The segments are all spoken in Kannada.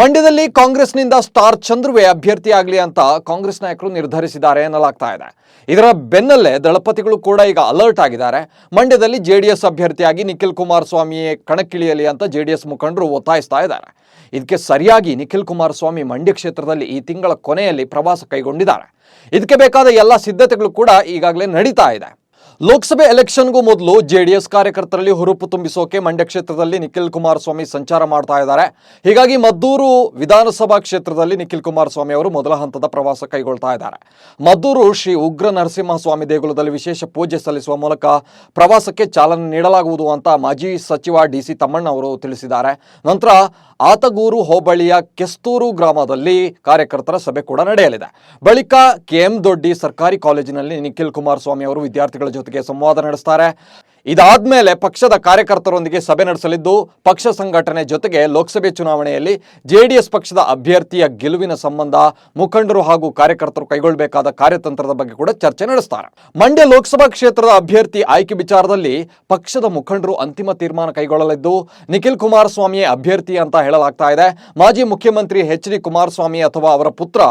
ಮಂಡ್ಯದಲ್ಲಿ ಕಾಂಗ್ರೆಸ್ನಿಂದ ಸ್ಟಾರ್ ಚಂದ್ರುವೆ ಅಭ್ಯರ್ಥಿಯಾಗಲಿ ಅಂತ ಕಾಂಗ್ರೆಸ್ ನಾಯಕರು ನಿರ್ಧರಿಸಿದ್ದಾರೆ ಎನ್ನಲಾಗ್ತಾ ಇದೆ. ಇದರ ಬೆನ್ನಲ್ಲೇ ದಳಪತಿಗಳು ಕೂಡ ಈಗ ಅಲರ್ಟ್ ಆಗಿದ್ದಾರೆ. ಮಂಡ್ಯದಲ್ಲಿ ಜೆಡಿಎಸ್ ಅಭ್ಯರ್ಥಿಯಾಗಿ ನಿಖಿಲ್ ಕುಮಾರಸ್ವಾಮಿ ಕಣಕ್ಕಿಳಿಯಲಿ ಅಂತ ಜೆಡಿಎಸ್ ಮುಖಂಡರು ಒತ್ತಾಯಿಸ್ತಾ ಇದ್ದಾರೆ. ಇದಕ್ಕೆ ಸರಿಯಾಗಿ ನಿಖಿಲ್ ಕುಮಾರಸ್ವಾಮಿ ಮಂಡ್ಯ ಕ್ಷೇತ್ರದಲ್ಲಿ ಈ ತಿಂಗಳ ಕೊನೆಯಲ್ಲಿ ಪ್ರವಾಸ ಕೈಗೊಂಡಿದ್ದಾರೆ. ಇದಕ್ಕೆ ಬೇಕಾದ ಎಲ್ಲ ಸಿದ್ಧತೆಗಳು ಕೂಡ ಈಗಾಗಲೇ ನಡೀತಾ ಇದೆ. ಲೋಕಸಭೆ ಎಲೆಕ್ಷನ್ಗೂ ಮೊದಲು ಜೆಡಿಎಸ್ ಕಾರ್ಯಕರ್ತರಲ್ಲಿ ಹುರುಪು ತುಂಬಿಸೋಕೆ ಮಂಡ್ಯ ಕ್ಷೇತ್ರದಲ್ಲಿ ನಿಖಿಲ್ ಕುಮಾರಸ್ವಾಮಿ ಸಂಚಾರ ಮಾಡ್ತಾ ಇದ್ದಾರೆ. ಹೀಗಾಗಿ ಮದ್ದೂರು ವಿಧಾನಸಭಾ ಕ್ಷೇತ್ರದಲ್ಲಿ ನಿಖಿಲ್ ಕುಮಾರಸ್ವಾಮಿ ಅವರು ಮೊದಲ ಹಂತದ ಪ್ರವಾಸ ಕೈಗೊಳ್ತಾ ಇದ್ದಾರೆ. ಮದ್ದೂರು ಶ್ರೀ ಉಗ್ರ ನರಸಿಂಹಸ್ವಾಮಿ ದೇಗುಲದಲ್ಲಿ ವಿಶೇಷ ಪೂಜೆ ಸಲ್ಲಿಸುವ ಮೂಲಕ ಪ್ರವಾಸಕ್ಕೆ ಚಾಲನೆ ನೀಡಲಾಗುವುದು ಅಂತ ಮಾಜಿ ಸಚಿವ ಡಿ ಸಿ ತಮ್ಮಣ್ಣ ಅವರು ತಿಳಿಸಿದ್ದಾರೆ. ನಂತರ ಆತಗೂರು ಹೋಬಳಿಯ ಕೆಸ್ತೂರು ಗ್ರಾಮದಲ್ಲಿ ಕಾರ್ಯಕರ್ತರ ಸಭೆ ಕೂಡ ನಡೆಯಲಿದೆ. ಬಳಿಕ ಕೆಎಂ ದೊಡ್ಡಿ ಸರ್ಕಾರಿ ಕಾಲೇಜಿನಲ್ಲಿ ನಿಖಿಲ್ ಕುಮಾರಸ್ವಾಮಿ ಅವರು ವಿದ್ಯಾರ್ಥಿಗಳ ಜೊತೆಗೆ ಸಂವಾದ ನಡೆಸ್ತಾರೆ. ಇದಾದ್ಮೇಲೆ ಪಕ್ಷದ ಕಾರ್ಯಕರ್ತರೊಂದಿಗೆ ಸಭೆ ನಡೆಸಲಿದ್ದು, ಪಕ್ಷ ಸಂಘಟನೆ ಜೊತೆಗೆ ಲೋಕಸಭೆ ಚುನಾವಣೆಯಲ್ಲಿ ಜೆಡಿಎಸ್ ಪಕ್ಷದ ಅಭ್ಯರ್ಥಿಯ ಗೆಲುವಿನ ಸಂಬಂಧ ಮುಖಂಡರು ಹಾಗೂ ಕಾರ್ಯಕರ್ತರು ಕೈಗೊಳ್ಳಬೇಕಾದ ಕಾರ್ಯತಂತ್ರದ ಬಗ್ಗೆ ಕೂಡ ಚರ್ಚೆ ನಡೆಸ್ತಾರೆ. ಮಂಡ್ಯ ಲೋಕಸಭಾ ಕ್ಷೇತ್ರದ ಅಭ್ಯರ್ಥಿ ಆಯ್ಕೆ ವಿಚಾರದಲ್ಲಿ ಪಕ್ಷದ ಮುಖಂಡರು ಅಂತಿಮ ತೀರ್ಮಾನ ಕೈಗೊಳ್ಳಲಿದ್ದು, ನಿಖಿಲ್ ಕುಮಾರಸ್ವಾಮಿಯೇ ಅಭ್ಯರ್ಥಿ ಅಂತ ಹೇಳಲಾಗ್ತಾ ಇದೆ. ಮಾಜಿ ಮುಖ್ಯಮಂತ್ರಿ ಎಚ್ ಡಿ ಕುಮಾರಸ್ವಾಮಿ ಅಥವಾ ಅವರ ಪುತ್ರ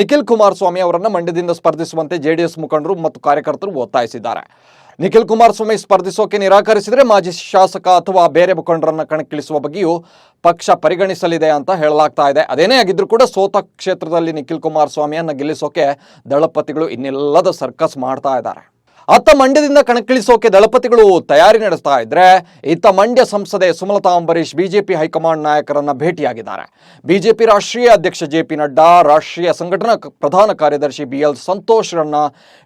ನಿಖಿಲ್ ಕುಮಾರಸ್ವಾಮಿ ಅವರನ್ನು ಮಂಡ್ಯದಿಂದ ಸ್ಪರ್ಧಿಸುವಂತೆ ಜೆಡಿಎಸ್ ಮುಖಂಡರು ಮತ್ತು ಕಾರ್ಯಕರ್ತರು ಒತ್ತಾಯಿಸಿದ್ದಾರೆ. ನಿಖಿಲ್ ಕುಮಾರಸ್ವಾಮಿ ಸ್ಪರ್ಧಿಸೋಕೆ ನಿರಾಕರಿಸಿದರೆ ಮಾಜಿ ಶಾಸಕ ಅಥವಾ ಬೇರೆ ಮುಖಂಡರನ್ನ ಕಣಕ್ಕಿಳಿಸುವ ಬಗ್ಗೆಯೂ ಪಕ್ಷ ಪರಿಗಣಿಸಲಿದೆ ಅಂತ ಹೇಳಲಾಗ್ತಾ ಇದೆ. ಅದೇನೇ ಆಗಿದ್ರೂ ಕೂಡ ಸೋತ ಕ್ಷೇತ್ರದಲ್ಲಿ ನಿಖಿಲ್ ಕುಮಾರಸ್ವಾಮಿಯನ್ನ ಗೆಲ್ಲಿಸೋಕೆ ದಳಪತಿಗಳು ಇನ್ನೆಲ್ಲದ ಸರ್ಕಸ್ ಮಾಡ್ತಾ ಇದ್ದಾರೆ. ಅತ್ತ ಮಂಡ್ಯದಿಂದ ಕಣಕ್ಕಿಳಿಸೋಕೆ ದಳಪತಿಗಳು ತಯಾರಿ ನಡೆಸ್ತಾ ಇದ್ರೆ ಇತ್ತ ಮಂಡ್ಯ ಸಂಸದೆ ಸುಮಲತಾ ಅಂಬರೀಶ್ ಬಿಜೆಪಿ ಹೈಕಮಾಂಡ್ ನಾಯಕರನ್ನ ಭೇಟಿಯಾಗಿದ್ದಾರೆ. ಬಿಜೆಪಿ ರಾಷ್ಟ್ರೀಯ ಅಧ್ಯಕ್ಷ ಜೆ ಪಿ ನಡ್ಡಾ, ರಾಷ್ಟ್ರೀಯ ಸಂಘಟನಾ ಪ್ರಧಾನ ಕಾರ್ಯದರ್ಶಿ ಬಿ ಎಲ್ ಸಂತೋಷ್ರನ್ನ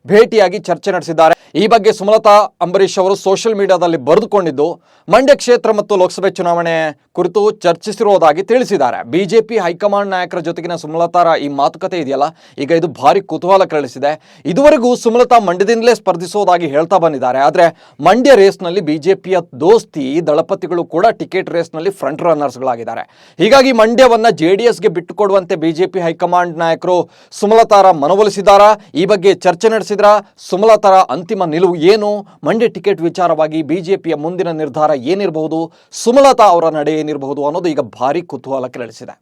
ಭೇಟಿಯಾಗಿ ಚರ್ಚೆ ನಡೆಸಿದ್ದಾರೆ. ಈ ಬಗ್ಗೆ ಸುಮಲತಾ ಅಂಬರೀಶ್ ಅವರು ಸೋಷಿಯಲ್ ಮೀಡಿಯಾದಲ್ಲಿ ಬರೆದುಕೊಂಡಿದ್ದು, ಮಂಡ್ಯ ಕ್ಷೇತ್ರ ಮತ್ತು ಲೋಕಸಭೆ ಚುನಾವಣೆ ಕುರಿತು ಚರ್ಚಿಸಿರುವುದಾಗಿ ತಿಳಿಸಿದ್ದಾರೆ. ಬಿಜೆಪಿ ಹೈಕಮಾಂಡ್ ನಾಯಕರ ಜೊತೆಗಿನ ಸುಮಲತಾರ ಈ ಮಾತುಕತೆ ಇದೆಯಲ್ಲ? ಈಗ ಇದು ಭಾರಿ ಕುತೂಹಲ ಕೆರಳಿಸಿದೆ. ಇದುವರೆಗೂ ಸುಮಲತಾ ಮಂಡ್ಯದಿಂದಲೇ ಸ್ಪರ್ಧಿಸೋದಾಗಿ ಹೇಳ್ತಾ ಬಂದಿದ್ದಾರೆ. ಆದರೆ ಮಂಡ್ಯ ರೇಸ್ನಲ್ಲಿ ಬಿಜೆಪಿಯ ದೋಸ್ತಿ, ದಳಪತಿಗಳು ಕೂಡ ಟಿಕೆಟ್ ರೇಸ್ನಲ್ಲಿ ಫ್ರಂಟ್ ರನ್ನರ್ಸ್ಗಳಾಗಿದ್ದಾರೆ ಹೀಗಾಗಿ ಮಂಡ್ಯವನ್ನ ಎಸ್ಗೆ ಬಿಟ್ಟುಕೊಡುವಂತೆ ಬಿಜೆಪಿ ಹೈಕಮಾಂಡ್ ನಾಯಕರು ಸುಮಲತಾರ ಮನವೊಲಿಸಿದಾರಾ ಈ ಬಗ್ಗೆ ಚರ್ಚೆ ನಡೆಸಿದ್ರ? ಸುಮಲತಾರ ಅಂತಿಮ ನಿಲುವು ಏನು? ಮಂಡ್ಯ ಟಿಕೆಟ್ ವಿಚಾರವಾಗಿ ಬಿಜೆಪಿಯ ಮುಂದಿನ ನಿರ್ಧಾರ ಏನಿರಬಹುದು? ಸುಮಲತಾ ಅವರ ನಡೆ ಏನಿರಬಹುದು ಅನ್ನೋದು ಈಗ ಭಾರಿ ಕುತೂಹಲ ಕೆರಳಿಸಿದೆ.